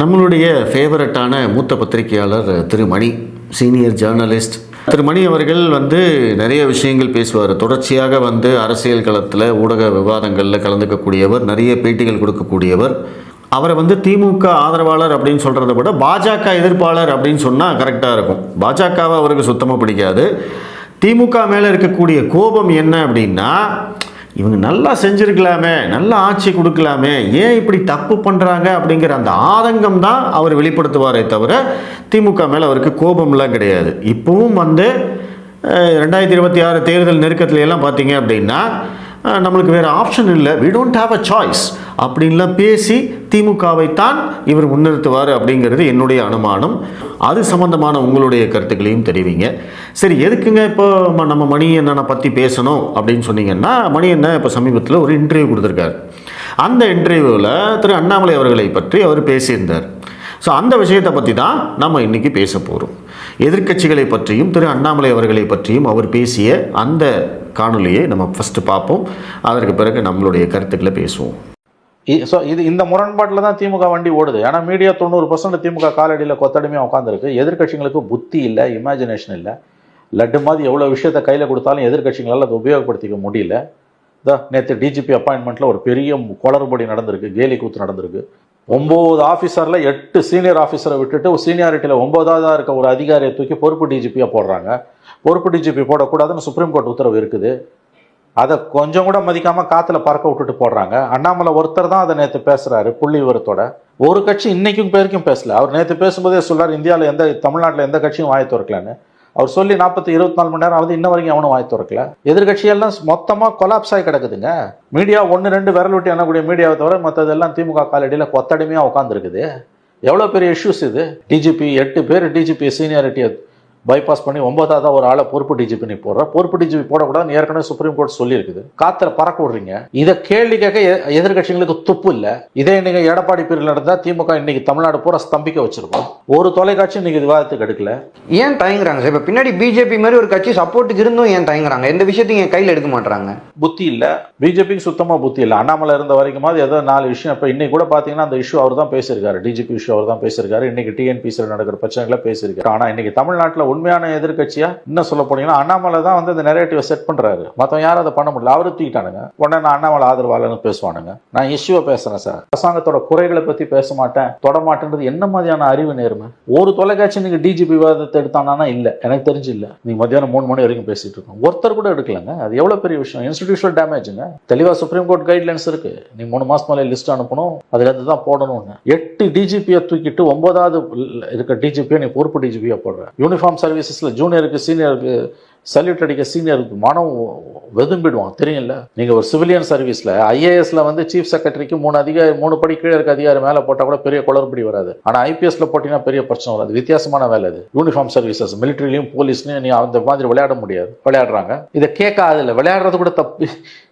நம்மளுடைய ஃபேவரட்டான மூத்த பத்திரிகையாளர் திரு மணி சீனியர் ஜேர்னலிஸ்ட் திரு மணி அவர்கள் வந்து நிறைய விஷயங்கள் பேசுவார். தொடர்ச்சியாக வந்து அரசியல் களத்தில் ஊடக விவாதங்களில் கலந்துக்கக்கூடியவர் நிறைய பேட்டிகள் கொடுக்கக்கூடியவர். அவரை வந்து திமுக ஆதரவாளர் அப்படின்னு சொல்கிறத விட பாஜக எதிர்ப்பாளர் அப்படின்னு சொன்னால் கரெக்டாக இருக்கும். பாஜகவை அவருக்கு சுத்தமாக பிடிக்காது. திமுக மேலே இருக்கக்கூடிய கோபம் என்ன அப்படின்னா இவங்க நல்லா செஞ்சுருக்கலாமே நல்லா ஆட்சி கொடுக்கலாமே ஏன் இப்படி தப்பு பண்ணுறாங்க அப்படிங்கிற அந்த ஆதங்கம் தான் அவர் வெளிப்படுத்துவாரே தவிர திமுக மேலே அவருக்கு கோபம்லாம் கிடையாது. இப்போவும் வந்து ரெண்டாயிரத்தி இருபத்தி ஆறு தேர்தல் நெருக்கத்துல எல்லாம் பார்த்தீங்க அப்படின்னா நம்மளுக்கு வேறு ஆப்ஷன் இல்லை. We don't have a choice அப்படின்லாம் பேசி திமுகவை தான் இவர் முன்னிறுத்துவார் அப்படிங்கிறது என்னுடைய அனுமானம். அது சம்பந்தமான உங்களுடைய கருத்துக்களையும் தெரிவிங்க. சரி எதுக்குங்க இப்போ நம்ம மணி என்னென்ன பற்றி பேசணும் அப்படின்னு சொன்னீங்கன்னா மணி என்ன இப்போ சமீபத்தில் ஒரு இன்டர்வியூ கொடுத்துருக்காரு. அந்த இன்டர்வியூவில் திரு அண்ணாமலை அவர்களை பற்றி அவர் பேசியிருந்தார். ஸோ அந்த விஷயத்தை பற்றி தான் நம்ம இன்றைக்கி பேச போகிறோம் எதிர்க்கட்சிகளை பற்றியும் திரு அண்ணாமலை அவர்களை பற்றியும் அவர் பேசிய அந்த காணொலியை நம்ம ஃபஸ்ட்டு பார்ப்போம். அதற்கு பிறகு நம்மளுடைய கருத்துக்களை பேசுவோம். ஸோ இது இந்த முரண்பாட்டில் தான் திமுக வண்டி ஓடுது. ஏன்னா மீடியா தொண்ணூறு பர்சன்ட் திமுக காலடியில் கொத்தடிமையாக உட்காந்துருக்கு எதிர்கட்சிகளுக்கு புத்தி இல்லை இமேஜினேஷன் இல்லை. லட்டு மாதிரி எவ்வளோ விஷயத்த கையில் கொடுத்தாலும் எதிர்க்கட்சிகளால் அதை உபயோகப்படுத்திக்க முடியல. இதோ நேற்று டிஜிபி அப்பாயின்மெண்ட்டில் ஒரு பெரிய குளறுபடி நடந்திருக்கு. கேலி கூத்து நடந்திருக்கு. ஒம்பது ஆஃபீஸரில் எட்டு சீனியர் ஆஃபீஸரை விட்டுட்டு சீனியாரிட்டியில் ஒன்பதாவதாக இருக்க ஒரு அதிகாரியை தூக்கி பொறுப்பு டிஜிபியாக போடுறாங்க. பொறுப்பு டிஜிபி போடக்கூடாதுன்னு சுப்ரீம் கோர்ட் உத்தரவு இருக்குது. அதை கொஞ்சம் கூட மதிக்காமல் காற்றுல பறக்க விட்டுட்டு போடுறாங்க. அண்ணாமலை ஒருத்தர் தான் அதை நேற்று பேசுகிறாரு புள்ளி விவரத்தோட. ஒரு கட்சி இன்றைக்கும் பேருக்கும் பேசல. அவர் நேற்று பேசும்போதே சொல்கிறார் இந்தியாவில் எந்த தமிழ்நாட்டில் எந்த கட்சியும் வாய் திறக்கலான்னு. அவர் சொல்லி நாற்பத்தி இருபத்தி நாலு மணி நேரம் ஆகுது இன்ன வரைக்கும் அவனும் வாய் திறக்கல. எதிர்கட்சியெல்லாம் மொத்தமாக கொலாப்ஸ் ஆகி கிடக்குதுங்க. மீடியா ஒன்று ரெண்டு விரல் விட்டு எண்ணக்கூடிய மீடியாவை தவிர மற்றதெல்லாம் திமுக காலடியில் கொத்தடிமையாக உட்காந்துருக்குது எவ்வளோ பெரிய இஷ்யூஸ் இது? டிஜிபி எட்டு பேர் டிஜிபி சீனியாரிட்டியை பைபாஸ் பண்ணி ஒன்பதாவது ஒரு ஆளை பொறுப்பு டிஜிபி நீ போடுற. பொறுப்பு டிஜிபி போடக்கூடாதுன்னு ஏற்கனவே சுப்ரீம் கோர்ட் சொல்லியிருக்குது. காத்துல பறக்க விடுறீங்க. இதை கேள்வி கேட்க எ- எதிர்க்கட்சிகளுக்கு துப்பு இல்ல. இதே நீங்க எடப்பாடி பேரில் நடந்தா திமுக இன்னைக்கு தமிழ்நாடு பூரா ஸ்தம்பிக்க வச்சிருக்கோம். ஒரு தொலைக்காட்சி இன்னைக்கு விவாதத்துக்கு எடுக்கல. ஏன் தயங்குறாங்க சார்? இப்போ பின்னாடி பிஜேபி மாதிரி ஒரு கட்சி சப்போர்ட்டுக்கு இருந்தும் ஏன் தயங்குறாங்க? எந்த விஷயத்தையும் என் கையில் எடுக்க மாட்டாங்க புத்தி இல்ல. பிஜேபிக்கு சுத்தமா புத்தி இல்ல. அண்ணாமலை இருந்த வரைக்கும் ஏதோ நாலு விஷயம். இப்ப இன்னைக்கு கூட பாத்தீங்கன்னா அந்த இஷ்யூ அவர் தான் பேசியிருக்காரு டிஜிபி இஷ்யூ அவர் தான் பேசியிருக்காரு. இன்னைக்கு டிஎன்பிசியில் நடக்கிற பிரச்சனைகளை பேசியிருக்காரு. ஆனா இன்னைக்கு தமிழ்நாட்டுல உண்மையான எதிர்க்கட்சியா? இன்னும் சொல்ல போனீங்கன்னா அண்ணாமலை தான் வந்து இந்த நெரேட்டிவை செட் பண்றாரு. மத்தவங்க யாரும் அதை பண்ண முடியல. அவரு தூக்கிட்டானுங்க. உடனே நான் அண்ணாமலை ஆதரவாளன்னு பேசுவானுங்க. நான் இஷ்யூவை பேசுறேன் சார் அரசாங்கத்தோட குறைகளை பத்தி பேச மாட்டேன். தொடமாட்டேன்றது என்ன மாதிரியான அறிவு நேர்மை? ஒரு தொலைக்காட்சி நீங்க டிஜிபி விவாதத்தை எடுத்தானா இல்ல. எனக்கு தெரிஞ்சு இல்ல. நீங்க மத்தியானம் மூணு மணி வரைக்கும் பேசிட்டு இருக்கோம். ஒருத்தர் கூட எடுக்கலங்க. அது எவ்வளவு பெரிய விஷயம்? இன்ஸ்டிடியூஷனல் டேமேஜுங்க தெளிவா சுப்ரீம் கோர்ட் கைட்லைன்ஸ் இருக்கு. நீ மூணு மாசம் மேலே லிஸ்ட் அனுப்பணும். அதுல இருந்து தான் போடணும்னு. எட்டு டிஜிபியை தூக்கிட்டு ஒன்பதாவது இருக்க டிஜிபியை நீ பொறுப்பு டிஜிபியை போடுற. யூனிஃபார்ம் சர்வீசஸில் ஜூனியருக்கு சீனியருக்கு சல்யூட் அடிக்க சீனியருக்கு மனம் வெதும்பிடுவான். தெரியும்ல? நீங்க ஒரு சிவிலியன் சர்வீஸில் ஐஏஎஸ்ல வந்து சீஃப் செக்ரட்டரிக்கு மூணு அதிகாரி மூணு படி கீழே இருக்க அதிகாரி மேலே போட்டால் கூட பெரிய குளறுபடி வராது. ஆனால் ஐபிஎஸ்ல போட்டிங்கன்னா பெரிய பிரச்சனை வராது. வித்தியாசமான வேலை அது. யூனிஃபார்ம் சர்வீசஸ் மிலிட்ரிலையும் போலீஸ்லையும் நீ அந்த மாதிரி விளையாட முடியாது. விளையாடுறாங்க. இதை கேட்காது இல்லை விளையாடுறது கூட தப்பு.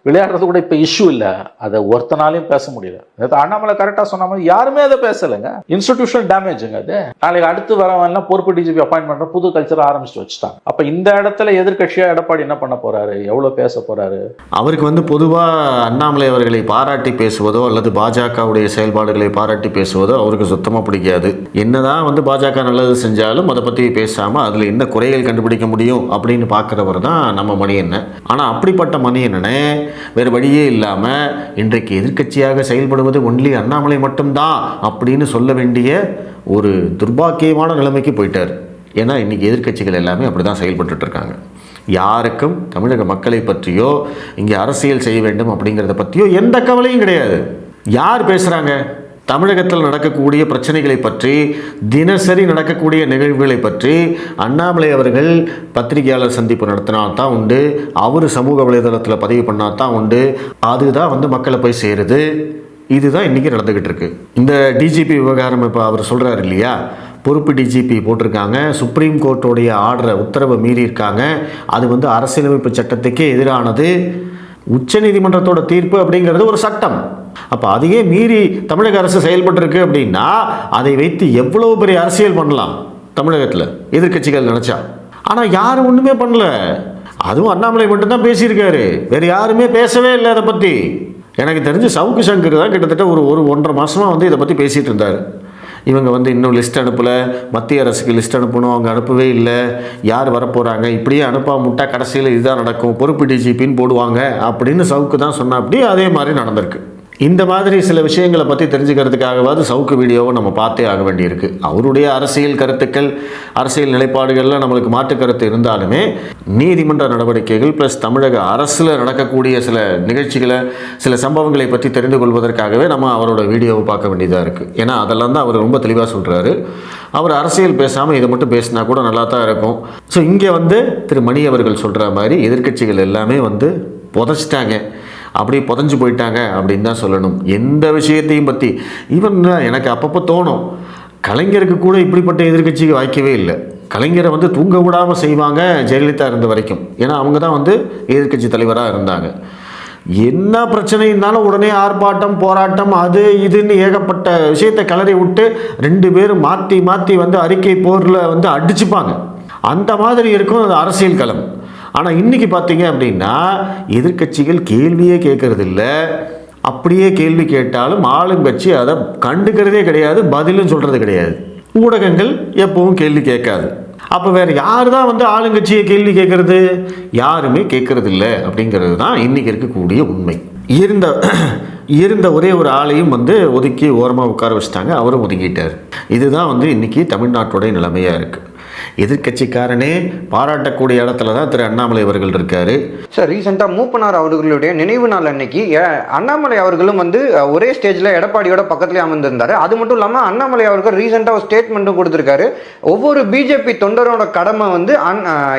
விளையாடுறது கூட இப்போ இஷ்யூ இல்லை. அதை ஒருத்தனாலையும் பேச முடியல. அண்ணாமலை கரெக்டாக சொன்ன மாதிரி யாருமே அதை பேசலைங்க. இன்ஸ்டிடியூஷனல் டேமேஜுங்க அது. நாளைக்கு அடுத்து வரவன்லாம் பொறுப்பு டிஜிபி அப்பாயின்ட் புது கல்ச்சர் ஆரம்பிச்சு வச்சுட்டாங்க. அப்போ இந்த இடத்துல எதிர்கட்சியாக எடப்பாடி என்ன பண்ண போறாரு? எவ்வளோ பேச போறாரு? அவருக்கு வந்து பொதுவாக அண்ணாமலை அவர்களை பாராட்டி பேசுவதோ அல்லது பாஜகவுடைய செயல்பாடுகளை பாராட்டி பேசுவதோ அவருக்கு சுத்தமாக பிடிக்காது. என்னதான் வந்து பாஜக நல்லது செஞ்சாலும் அதை பற்றி பேசாமல் அதில் என்ன குறைகள் கண்டுபிடிக்க முடியும் அப்படின்னு பார்க்குறவர் தான் நம்ம மணியண்ணன் ஆனால் அப்படிப்பட்ட மணியண்ணனே வேறு வழியே இல்லாமல் இன்றைக்கு எதிர்க்கட்சியாக செயல்படுவது ஒன்லி அண்ணாமலை மட்டும்தான் அப்படின்னு சொல்ல வேண்டிய ஒரு துர்பாக்கியமான நிலைமைக்கு போயிட்டார். ஏன்னா இன்றைக்கி எதிர்க்கட்சிகள் எல்லாமே அப்படி தான் செயல்பட்டுட்டு இருக்காங்க யாருக்கும் தமிழக மக்களை பற்றியோ இங்கே அரசியல் செய்ய வேண்டும் அப்படிங்கிறத பற்றியோ எந்த கவலையும் கிடையாது. யார் பேசுகிறாங்க தமிழகத்தில் நடக்கக்கூடிய பிரச்சனைகளை பற்றி தினசரி நடக்கக்கூடிய நிகழ்வுகளை பற்றி அண்ணாமலை அவர்கள் பத்திரிகையாளர் சந்திப்பு நடத்தினா தான் உண்டு அவர் சமூக வலைதளத்தில் பதிவு பண்ணா தான் உண்டு. அதுதான் வந்து மக்களை போய் சேருது. இதுதான் இன்றைக்கி நடந்துக்கிட்டு இருக்கு. இந்த டிஜிபி விவகாரம் இப்போ அவர் சொல்கிறாரு இல்லையா? பொறுப்பு டிஜிபி போட்டிருக்காங்க. சுப்ரீம் கோர்ட்டோடைய ஆர்டரை உத்தரவை மீறியிருக்காங்க அது வந்து அரசியலமைப்பு சட்டத்துக்கே எதிரானது. உச்சநீதிமன்றத்தோட தீர்ப்பு அப்படிங்கிறது ஒரு சட்டம். அப்போ அதையே மீறி தமிழக அரசு செயல்பட்டிருக்கு அப்படின்னா அதை வைத்து எவ்வளோ பெரிய அரசியல் பண்ணலாம் தமிழகத்தில் எதிர்க்கட்சிகள் நினச்சா? ஆனால் யாரும் ஒன்றுமே பண்ணல. அதுவும் அண்ணாமலை மட்டும்தான் பேசியிருக்காரு. வேறு யாருமே பேசவே இல்லை அதை பற்றி எனக்கு தெரிஞ்சு சவுக்கு சங்கர் தான் கிட்டத்தட்ட ஒரு ஒரு ஒன்றரை மாதமாக வந்து இதை பற்றி பேசிகிட்டு இருந்தார். இவங்க வந்து இன்னும் லிஸ்ட் அனுப்பலை. மத்திய அரசுக்கு லிஸ்ட் அனுப்பணும். அவங்க அனுப்பவே இல்லை. யார் வரப்போகிறாங்க இப்படியே அனுப்பாம முட்டா கடைசியில் இதுதான் நடக்கும். பொறுப்பு டிஜிபின்னு போடுவாங்க அப்படின்னு சவுக்கு தான் சொன்னால் அப்படி அதே மாதிரி நடந்திருக்கு. இந்த மாதிரி சில விஷயங்களை பற்றி தெரிஞ்சுக்கிறதுக்காகவாவது சவுக்கு வீடியோவை நம்ம பார்த்தே ஆக வேண்டியிருக்கு. அவருடைய அரசியல் கருத்துக்கள் அரசியல் நிலைப்பாடுகளில் நம்மளுக்கு மாற்று கருத்து இருந்தாலுமே நீதிமன்ற நடவடிக்கைகள் ப்ளஸ் தமிழக அரசில் நடக்கக்கூடிய சில நிகழ்ச்சிகளை சில சம்பவங்களை பற்றி தெரிந்து கொள்வதற்காகவே நம்ம அவரோட வீடியோவை பார்க்க வேண்டியதாக இருக்குது ஏன்னா அதெல்லாம் தான் அவர் ரொம்ப தெளிவாக சொல்கிறாரு அவர் அரசியல் பேசாமல் இதை மட்டும் பேசினா கூட நல்லா தான் இருக்கும். ஸோ இங்கே வந்து திரு மணி அவர்கள் சொல்கிற மாதிரி எதிர்க்கட்சிகள் எல்லாமே வந்து புதைச்சிட்டாங்க. அப்படியே புதஞ்சு போயிட்டாங்க அப்படின்னு தான் சொல்லணும். எந்த விஷயத்தையும் பற்றி ஈவன் எனக்கு அப்பப்போ தோணும். கலைஞருக்கு கூட இப்படிப்பட்ட எதிர்க்கட்சிக்கு வாய்க்கவே இல்லை. கலைஞரை வந்து தூங்க விடாமல் செய்வாங்க ஜெயலலிதா இருந்த வரைக்கும். ஏன்னா அவங்க தான் வந்து எதிர்க்கட்சி தலைவராக இருந்தாங்க. என்ன பிரச்சனை இருந்தாலும் உடனே ஆர்ப்பாட்டம் போராட்டம் அது இதுன்னு ஏகப்பட்ட விஷயத்தை கிளறி விட்டு ரெண்டு பேரும் மாற்றி மாற்றி வந்து அறிக்கை போரில் வந்து அடிச்சுப்பாங்க. அந்த மாதிரி இருக்கும் அரசியல் களம். ஆனால் இன்னைக்கு பார்த்தீங்க அப்படின்னா எதிர்க்கட்சிகள் கேள்வியே கேட்கறதில்ல. அப்படியே கேள்வி கேட்டாலும் ஆளுங்கட்சி அதை கண்டுக்கிறதே கிடையாது பதிலும் சொல்கிறது கிடையாது. ஊடகங்கள் எப்பவும் கேள்வி கேட்காது. அப்போ வேறு யார் தான் வந்து ஆளுங்கட்சியை கேள்வி கேட்கறது? யாருமே கேட்கறது இல்லை அப்படிங்கிறது தான் இன்றைக்கி இருக்கக்கூடிய உண்மை. இருந்த இருந்த ஒரே ஒரு ஆளையும் வந்து ஒதுக்கி ஓரமாக உட்கார வச்சுட்டாங்க. அவரும் ஒதுங்கிட்டார். இதுதான் வந்து இன்னைக்கு தமிழ்நாட்டுடைய நிலைமையாக இருக்குது எதிர்க்கட்சிக்காரனே பாராட்டக்கூடிய இடத்துல தான் திரு அண்ணாமலை அவர்கள் இருக்காரு. சார் ரீசெண்டாக மூப்பனார் அவர்களுடைய நினைவு நாள் அன்னைக்கு அண்ணாமலை அவர்களும் வந்து ஒரே ஸ்டேஜில் எடப்பாடியோட பக்கத்துலேயே அமர்ந்திருந்தார். அது மட்டும் இல்லாமல் அண்ணாமலை அவர்கள் ரீசெண்டாக ஒரு ஸ்டேட்மெண்ட்டும் கொடுத்துருக்காரு. ஒவ்வொரு பிஜேபி தொண்டரோட கடமை வந்து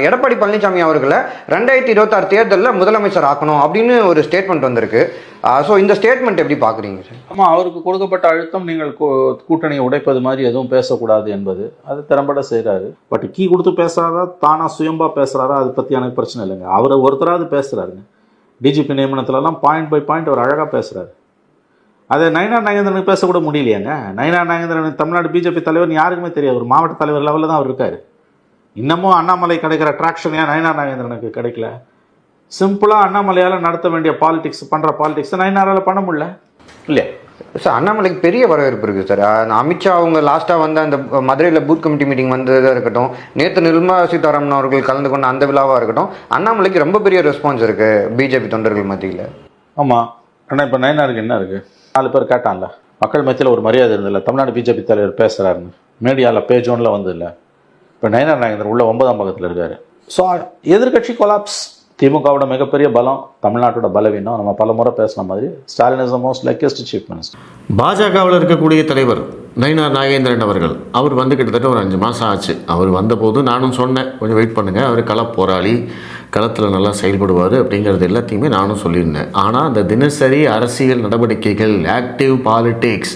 எடப்பாடி பழனிசாமி அவர்களை ரெண்டாயிரத்தி இருபத்தாறு தேர்தலில் முதலமைச்சர் ஆக்கணும் அப்படின்னு ஒரு ஸ்டேட்மெண்ட் வந்திருக்கு. ஸோ இந்த ஸ்டேட்மெண்ட் எப்படி பார்க்குறீங்க சார் ஆமாம் அவருக்கு கொடுக்கப்பட்ட அழுத்தம் நீங்கள் கூட்டணியை உடைப்பது மாதிரி எதுவும் பேசக்கூடாது என்பது. அது திறம்பட செய்கிறாரு பட் கீ கொடுத்து பேசுறாரா தானாக சுயம்பாக பேசுகிறாரா அதை பற்றி எனக்கு பிரச்சனை இல்லைங்க. அவர் ஒருத்தராவது பேசுகிறாருங்க டிஜிபி நியமனத்துலலாம் பாயிண்ட் பை பாயிண்ட் அவர் அழகாக பேசுகிறாரு அதை நயனார் நாகேந்திரனுக்கு பேசக்கூட முடியலையாங்க. நயனார் நாகேந்திரன் தமிழ்நாடு பிஜேபி தலைவர்னு யாருக்குமே தெரியாது. ஒரு மாவட்ட தலைவர் லெவலில் தான் அவர் இருக்கார். இன்னமும் அண்ணாமலை கிடைக்கிற ட்ராக்ஷன் ஏன் நயனார் நாகேந்திரனுக்கு கிடைக்கல? சிம்பிளாக அண்ணாமலையால் நடத்த வேண்டிய பாலிடிக்ஸ் பண்ணுற பாலிடிக்ஸ் நயனாரால் பண்ண முடியல. இல்லையா? சார் அண்ணாமலைக்கு பெரிய வரவேற்பு இருக்குது சார் அமித்ஷா அவங்க லாஸ்ட்டாக வந்து அந்த மதுரையில் பூத் கமிட்டி மீட்டிங் வந்ததாக இருக்கட்டும் நேற்று நிர்மலா சீதாராமன் அவர்கள் கலந்து கொண்ட அந்த விழாவாக இருக்கட்டும் அண்ணாமலைக்கு ரொம்ப பெரிய ரெஸ்பான்ஸ் இருக்குது பிஜேபி தொண்டர்கள் மத்தியில். ஆமாம் ஆனால் இப்போ நயனாருக்கு என்ன இருக்குது நாலு பேர் கேட்டான்ல. மக்கள் மத்தியில் ஒரு மரியாதை இருந்தில்ல தமிழ்நாடு பிஜேபி தலைவர் பேசுகிறாருன்னு மீடியாவில் பேஜ் ஒன்ல வந்து இல்லை இப்போ நயனார் நாகேந்திரன் உள்ள ஒன்பதாம் பக்கத்தில் இருக்காரு. ஸோ எதிர்க்கட்சி கொலாப்ஸ் திமுகவோட மிகப்பெரிய பலம் தமிழ்நாட்டோட பலவீனம் நம்ம பல முறை பேசின மாதிரி Stalin is the most luckiest chief minister பாஜகவில் இருக்கக்கூடிய தலைவர் நயினார் நாகேந்திரன் அவர்கள் அவர் வந்து கிட்டத்தட்ட ஒரு அஞ்சு மாதம் ஆச்சு. அவர் வந்தபோது நானும் சொன்னேன் கொஞ்சம் வெயிட் பண்ணுங்கள் அவர் கள போராளி களத்தில் நல்லா செயல்படுவார் அப்படிங்கிறது எல்லாத்தையுமே நானும் சொல்லியிருந்தேன். ஆனால் அந்த தினசரி அரசியல் நடவடிக்கைகள் ஆக்டிவ் பாலிடிக்ஸ்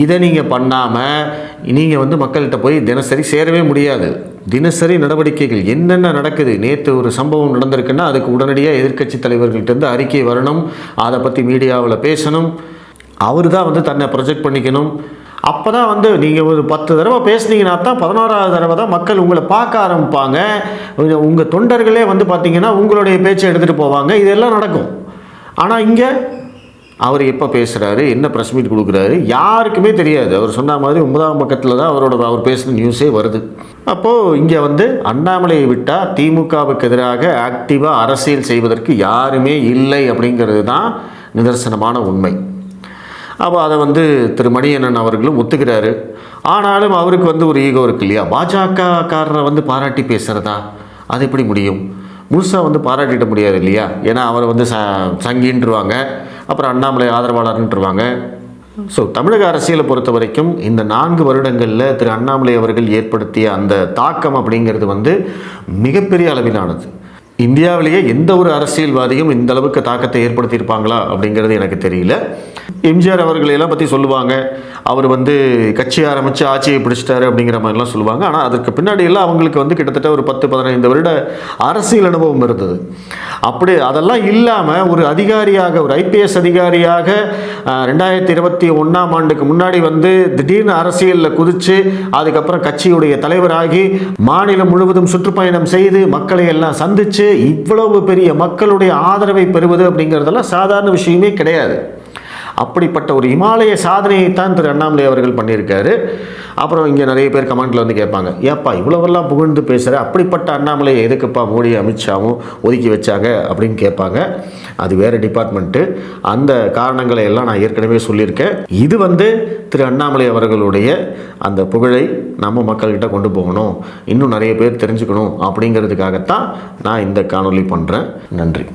இதை நீங்கள் பண்ணாமல் நீங்கள் வந்து மக்கள்கிட்ட போய் தினசரி சேரவே முடியாது. தினசரி நடவடிக்கைகள் என்னென்ன நடக்குது? நேற்று ஒரு சம்பவம் நடந்திருக்குன்னா அதுக்கு உடனடியாக எதிர்க்கட்சி தலைவர்கள்ட்டேருந்து அறிக்கை வரணும். அதை பற்றி மீடியாவில் பேசணும். அவர் தான் வந்து தன்னை ப்ரொஜெக்ட் பண்ணிக்கணும். அப்போ தான் வந்து நீங்கள் ஒரு பத்து தடவை பேசுனீங்கன்னா தான் பதினோராவது தடவை தான் மக்கள் உங்களை பார்க்க ஆரம்பிப்பாங்க. உங்கள் தொண்டர்களே வந்து பார்த்தீங்கன்னா உங்களுடைய பேச்சை எடுத்துகிட்டு போவாங்க. இதெல்லாம் நடக்கும். ஆனால் இங்கே அவர் எப்போ பேசுகிறாரு என்ன ப்ரெஸ் மீட் கொடுக்குறாரு? யாருக்குமே தெரியாது. அவர் சொன்ன மாதிரி ஒன்பதாம் பக்கத்தில் தான் அவரோட அவர் பேசின நியூஸே வருது. அப்போது இங்கே வந்து அண்ணாமலையை விட்டால் திமுகவுக்கு எதிராக ஆக்டிவாக அரசியல் செய்வதற்கு யாருமே இல்லை அப்படிங்கிறது தான் நிதர்சனமான உண்மை. அப்போ அதை வந்து திரு மணியண்ணன் அவர்களும் ஒத்துக்கிறாரு. ஆனாலும் அவருக்கு வந்து ஒரு ஈகோ இருக்கு இல்லையா? பாஜகக்காரரை வந்து பாராட்டி பேசுகிறதா அது எப்படி முடியும்? முழுசாக வந்து பாராட்டிட முடியாது இல்லையா? ஏன்னா அவரை வந்து ச சங்கின்றுவாங்க. அப்புறம் அண்ணாமலை ஆதரவாளர்ன்றுவாங்க. ஸோ தமிழக அரசியலை பொறுத்த வரைக்கும் இந்த நான்கு வருடங்களில் திரு அண்ணாமலை அவர்கள் ஏற்படுத்திய அந்த தாக்கம் அப்படிங்கிறது வந்து மிகப்பெரிய அளவிலானது. இந்தியாவிலேயே எந்த ஒரு அரசியல்வாதியும் இந்த அளவுக்கு தாக்கத்தை ஏற்படுத்தியிருப்பாங்களா அப்படிங்கிறது எனக்கு தெரியல. எம்ஜிஆர் அவர்களையெல்லாம் பற்றி சொல்லுவாங்க. அவர் வந்து கட்சி ஆரம்பித்து ஆட்சியை பிடிச்சிட்டாரு அப்படிங்கிற மாதிரிலாம் சொல்லுவாங்க. ஆனால் அதற்கு பின்னாடியெல்லாம் அவங்களுக்கு வந்து கிட்டத்தட்ட ஒரு பத்து பதினைந்து வருட அரசியல் அனுபவம் இருந்தது. அப்படி அதெல்லாம் இல்லாமல் ஒரு அதிகாரியாக ஒரு ஐபிஎஸ் அதிகாரியாக ரெண்டாயிரத்தி இருபத்தி ஒன்றாம் ஆண்டுக்கு முன்னாடி வந்து திடீர்னு அரசியலில் குதித்து அதுக்கப்புறம் கட்சியுடைய தலைவராகி மாநிலம் முழுவதும் சுற்றுப்பயணம் செய்து மக்களை எல்லாம் சந்தித்து இவ்வளவு பெரிய மக்களுடைய ஆதரவை பெறுவது அப்படிங்கிறதெல்லாம் சாதாரண விஷயமே கிடையாது. அப்படிப்பட்ட ஒரு இமாலய சாதனையை தான் திரு அண்ணாமலை அவர்கள் பண்ணியிருக்காரு. அப்புறம் இங்கே நிறைய பேர் கமெண்ட்டில் வந்து கேட்பாங்க ஏப்பா இவ்வளவெல்லாம் புகழ்ந்து பேசுகிற அப்படிப்பட்ட அண்ணாமலையை எதுக்குப்பா மோடி அமித்ஷாவும் ஒதுக்கி வச்சாங்க? அப்படின்னு கேட்பாங்க. அது வேறு டிபார்ட்மெண்ட்டு அந்த காரணங்களை எல்லாம் நான் ஏற்கனவே சொல்லியிருக்கேன். இது வந்து திரு அண்ணாமலை அவர்களுடைய அந்த புகழை நம்ம மக்கள்கிட்ட கொண்டு போகணும். இன்னும் நிறைய பேர் தெரிஞ்சுக்கணும் அப்படிங்கிறதுக்காகத்தான் நான் இந்த காணொளி பண்ணுறேன் நன்றி.